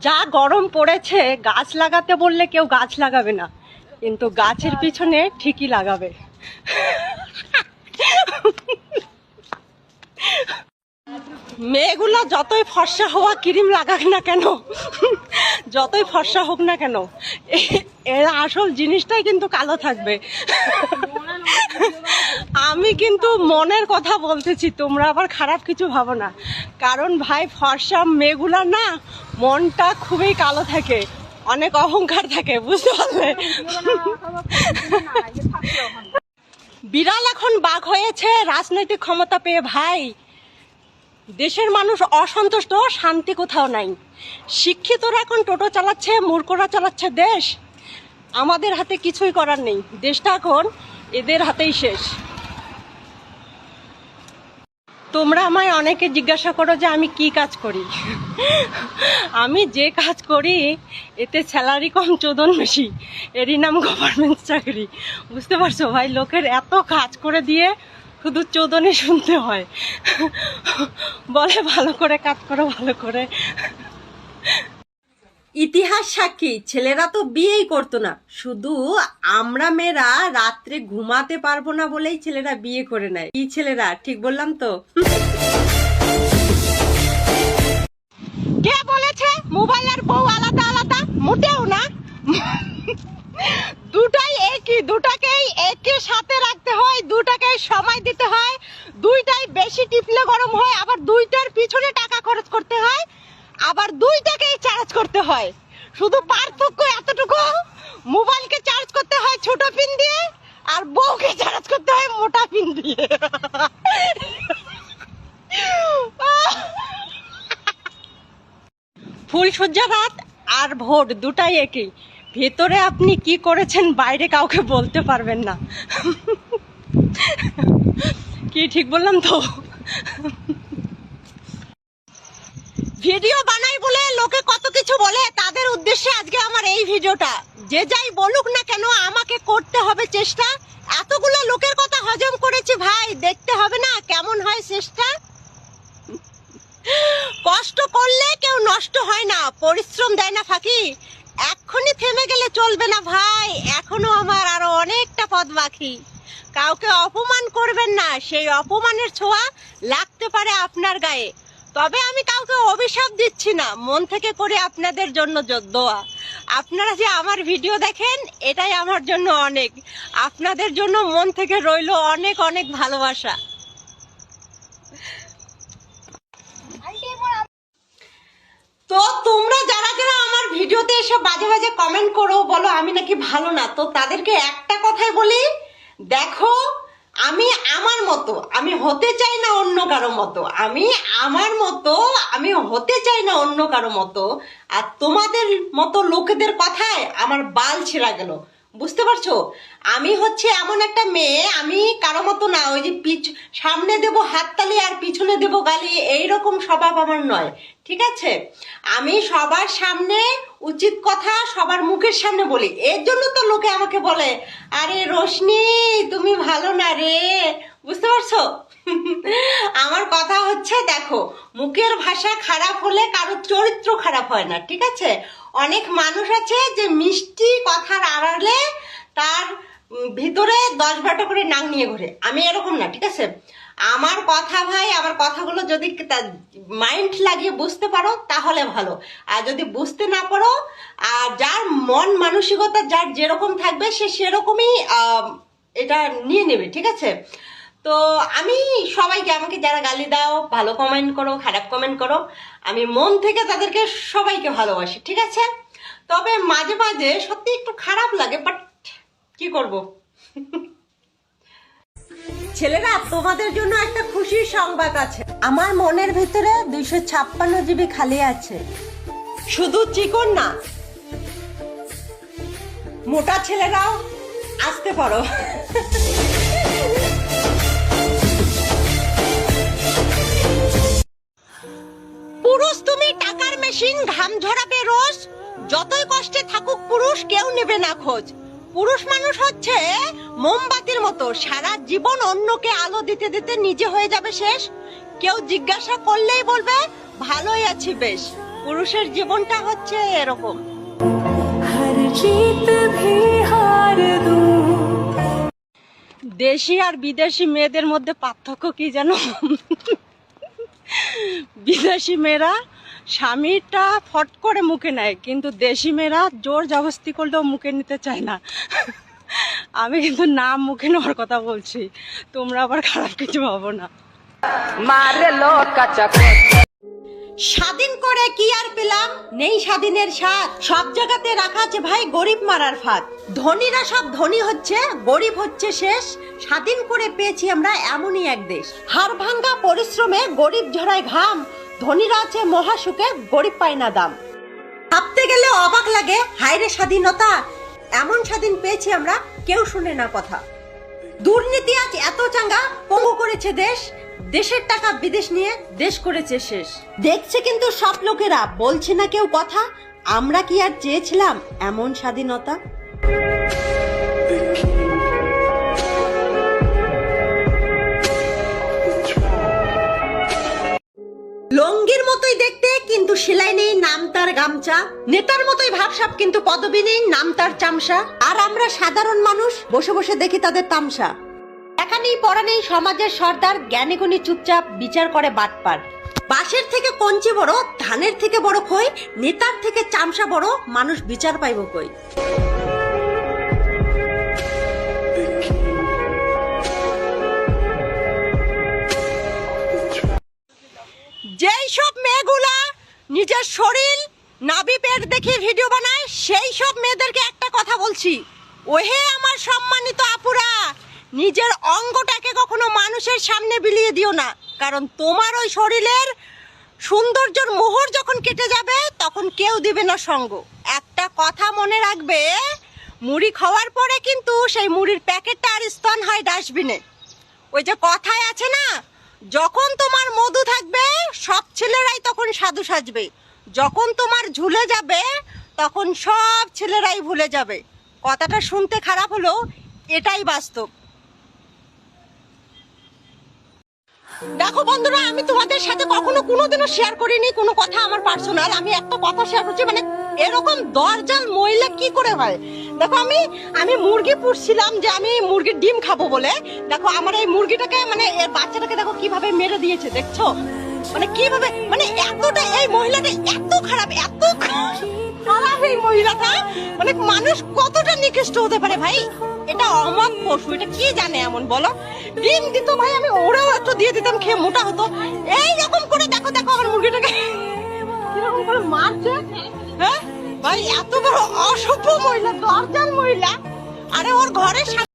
যা গরম পড়েছে গাছ লাগাতে বললে কেউ গাছ লাগাবে না। কিন্তু গাছের পিছনে ঠিকই লাগাবে। মেয়েগুলো যতই ফর্সা হওয়া ক্রিম লাগাক না কেন, যতই ফর্সা হোক না কেন এর আসল জিনিসটাই কিন্তু কালো থাকবে। আমি কিন্তু মনের কথা বলতেছি, তোমরা আবার খারাপ কিছু ভাবো না। কারণ ভাই, ফর্সা মেয়েগুলা না, মনটা খুবই কালো থাকে, অনেক অহংকার থাকে, বুঝতে পারলে? বিড়াল এখন বাঘ হয়েছে, রাজনৈতিক ক্ষমতা পেয়ে ভাই। দেশের মানুষ অসন্তুষ্ট, শান্তি কোথাও নাই। শিক্ষিতরা এখন টোটো চালাচ্ছে, মূর্খরা চালাচ্ছে দেশ। আমাদের হাতে কিছুই করার নেই। দেশটা এখন এদের হাতেই শেষ। তোমরা আমায় অনেকে জিজ্ঞাসা করো যে আমি কি কাজ করি? আমি যে কাজ করি, এতে স্যালারি কম, চোদন বেশি। এরই নাম গভর্নমেন্ট চাকরি। বুঝতে পারছ ভাই? লোকের এত কাজ করে দিয়ে শুধু চোদনে শুনতে হয়। বলে ভালো করে কাজ করো ভালো করে। ইতিহাস সাক্ষী ছেলেরা তো বিয়েই করতো না। শুধু আমরা মেয়েরা রাত্রে ঘুমাতে পারব না বলেই ছেলেরা বিয়ে করে নেয়। কি ছেলেরা? ঠিক বললাম তো? কে বলেছে? মোবাইলের বউ আলাদা আলাদা? মোটেও না। দুটাই একই দুটাকেই একই সাথে রাখতে হয় দুটাকেই সময় দিতে হয়, দুইটাই বেশি টিপলে গরম হয়, আবার দুইটার পিছনে টাকা খরচ করতে হয়, আবার দুইটাকেই চার্জ করতে হয়। শুধু পার্থক্য এতটুকু, মোবাইলকে চার্জ করতে হয় ছোট পিন দিয়ে, আর বউকে চার্জ করতে হয় মোটা পিন দিয়ে। ফুলসজ্জা রাত আর ভোর দুটাই একই। ভেতরে আপনি কি করেছেন বাইরে কাউকে বলতে পারবেন না। কি ঠিক বললাম তো? ভিডিও বানাই বলে লোকে কত কিছু বলে, তাদের উদ্দেশ্যে আজকে আমার এই ভিডিওটা। যে যাই বলুক না কেন, আমাকে করতে হবে চেষ্টা। এতগুলো লোকের কথা হজম করেছি ভাই, দেখতে হবে না কেমন হয় চেষ্টা। কষ্ট করলে কেউ নষ্ট হয় না, পরিশ্রম দেয় না ফাঁকি। এক্ষুনি থেমে গেলে চলবে না ভাই। এখনও আমার আরও অনেকটা পথ বাকি। কাউকে অপমান করবেন না, সেই অপমানের ছোঁয়া লাগতে পারে আপনার গায়ে। তবে আমি কাউকে অভিশাপ দিচ্ছি না, মন থেকে করে আপনাদের জন্য দোয়া। আপনারা যে আমার ভিডিও দেখেন, এটাই আমার জন্য অনেক। আপনাদের জন্য মন থেকে রইল অনেক অনেক ভালোবাসা। তো তোমরা যারা যারা আমার ভিডিওতে এসে বাজে বাজে কমেন্ট করো, বলো আমি নাকি ভালো না। তো তাদেরকে একটা কথাই বলি, দেখো, আমি আমার মতো, আমি হতে চাই না অন্য কারও মতো। আমি আমার মতো, আমি হতে চাই না অন্য কারও মতো। আর তোমাদের মতো লোকেদের কথায় আমার বাল ছেঁড়া গেল। বুঝতে পারছ? আমি হচ্ছে এমন একটা মেয়ে, আমি কারও মতো না, ওই যে পিছ, সামনে দেব হাততালি আর পিছনে দেব গালি এই রকম স্বভাব আমার নয়, ঠিক আছে? আমি সবার সামনে উচিত কথা সবার মুখের সামনে বলি, এর জন্য তো লোকে আমাকে বলে, আরে রোশনি, তুমি ভালো না রে বুঝতে পারছ আমার কথা হচ্ছে, দেখো, মুখের ভাষা খারাপ হলে কারোর চরিত্র খারাপ হয় না, ঠিক আছে? অনেক মানুষ আছে যে মিষ্টি কথার আড়ালে তার ভিতরে দশ বারোটা করে নাং নিয়ে ঘুরে। আমি এরকম না, ঠিক আছে? আমার কথা ভাই, আমার কথাগুলো যদি মাইন্ড লাগিয়ে বুঝতে পারো, তাহলে ভালো। আর যদি বুঝতে না পারো, আর যার মন মানসিকতা যার যেরকম থাকবে, সে সেরকমই এটা নিয়ে নেবে, ঠিক আছে? তো আমি সবাইকে, আমাকে যারা গালি দাও, ভালো কমেন্ট করো, খারাপ কমেন্ট করো, আমি মন থেকে তাদেরকে সবাইকে ভালোবাসি, ঠিক আছে? তবে মাঝে মাঝে সত্যি একটু খারাপ লাগে বাট কি করব? ছেলেরা, তোমাদের জন্য একটা খুশির সংবাদ আছে। আমার মনের ভিতরে দুইশো ছাপ্পান্ন জিবি খালি আছে। শুধু চিকন না, মোটা ছেলেরাও আসতে পারো। মেশিন ঘাম ঝরাবে রোজ। যতই কষ্টে থাকুক পুরুষ কেউ নেবে না খোঁজ। পুরুষ মানুষ হচ্ছে মোমবাতির মতো। সারা জীবন অন্যকে আলো দিতে দিতে নিজে হয়ে যাবে শেষ। কেউ জিজ্ঞাসা করলেই বলবে ভালোই আছি বেশ। পুরুষের জীবনটা হচ্ছে এরকম। দেশি আর বিদেশি মেয়েদের মধ্যে পার্থক্য কি জানো? বিদেশি মেয়েরা স্বামীটা ফট করে মুখে নেয় কিন্তু দেশি মেয়েরা জোর জবস্তি করলেও মুখে নিতে চায় না। আমি কিন্তু নাম মুখে নেওয়ার কথা বলছি তোমরা আবার খারাপ কিছু ভাবো না। স্বাধীন করে কি আর পেলাম? নেই স্বাধীনের স্বাদ। সব জায়গাতে রাখা আছে ভাই গরিব মারার ফাঁদ। ধনীরা সব ধনী হচ্ছে গরিব হচ্ছে শেষ। স্বাধীন করে পেয়েছি আমরা এমনই এক দেশ। হাড় ভাঙ্গা পরিশ্রমে গরিব ঝরায় ঘাম। ধনীরা আছে মহাসুখে গরিব পায় না দাম। ভাবতে গেলে অবাক লাগে, হায়রে স্বাধীনতা। এমন স্বাধীন পেয়েছি আমরা, কেউ শুনে না কথা। দুর্নীতি আজ এত চাঙ্গা, পঙ্গু করেছে দেশ। দেশের টাকা বিদেশ নিয়ে দেশ করেছে শেষ। দেখছে কিন্তু সব লোকেরা, বলছে না কেউ কথা। আমরা কি আর চেয়েছিলাম এমন স্বাধীনতা? লঙ্গির মতোই দেখতে, কিন্তু সেলাই নেই, নাম তার গামছা। নেতার মতোই ভাবসাব, কিন্তু পদবি নেই, নাম তার চামচা আর আমরা সাধারণ মানুষ, বসে বসে দেখি তাদের তামসা। একা নেই পড়া নেই সমাজের সর্দার জ্ঞানী গুণী চুপচাপ বিচার করে বাটপার। বাঁশের থেকে কঞ্চি বড়, ধানের থেকে বড় খই, নেতার থেকে চামসা বড়, মানুষ বিচার পাইব কই? যেই সব মেয়েগুলা নিজের শরীর নাবি পেট দেখে ভিডিও বানায়, সেই সব মেয়েদেরকে একটা কথা বলছি। ওহে আমার সম্মানিত আপুরা, নিজের অঙ্গটাকে কখনো মানুষের সামনে বিলিয়ে দিও না, কারণ তোমার ওই শরীরের সৌন্দর্যর মোহর যখন কেটে যাবে, তখন কেউ দিবে না সঙ্গ। একটা কথা মনে রাখবে, মুড়ি খাওয়ার পরে কিন্তু সেই মুড়ির প্যাকেটটা আর স্তন হয় ডাস্টবিনে। ওই যে কথায় আছে না যখন তোমার মধু থাকবে, সব ছেলেরাই তখন সাধু সাজবে। যখন তোমার ঝুলে যাবে, তখন সব ছেলেরাই ভুলে যাবে। কথাটা শুনতে খারাপ হলো, এটাই বাস্তব। দেখো বন্ধুরা, আমি তোমাদের সাথে কখনো কোনোদিনও শেয়ার করিনি, কোনো কথা আমার পার্সোনাল আমি একটা কথা শেয়ার করছি মানে এরকম দরজাল মহিলা কি করে হয়? দেখো আমি আমি মুরগি পুষছিলাম যে আমি মুরগির ডিম খাব বলে। দেখো আমার এই মুরগিটাকে মানে এর বাচ্চাটাকে দেখো কীভাবে মেরে দিয়েছে, দেখছ? মানে কীভাবে মানে এতটা এই মহিলাটা এত খারাপ এত খারাপ এই মহিলাটা মানে মানুষ কতটা নিকৃষ্ট হতে পারে ভাই? এটা অমাক পশু, এটা কি জানে এমন, বলো? ডিম দিত ভাই, আমি ওরাও একটু দিয়ে দিতাম, খেয়ে মোটা হতো। এই রকম করে দেখো দেখো আমার মুরগিটাকে। কীরকম করে মারছে হ্যাঁ? ভাই, এত বড় অসভ্য মহিলা দরজার মহিলা। আরে ওর ঘরের সামনে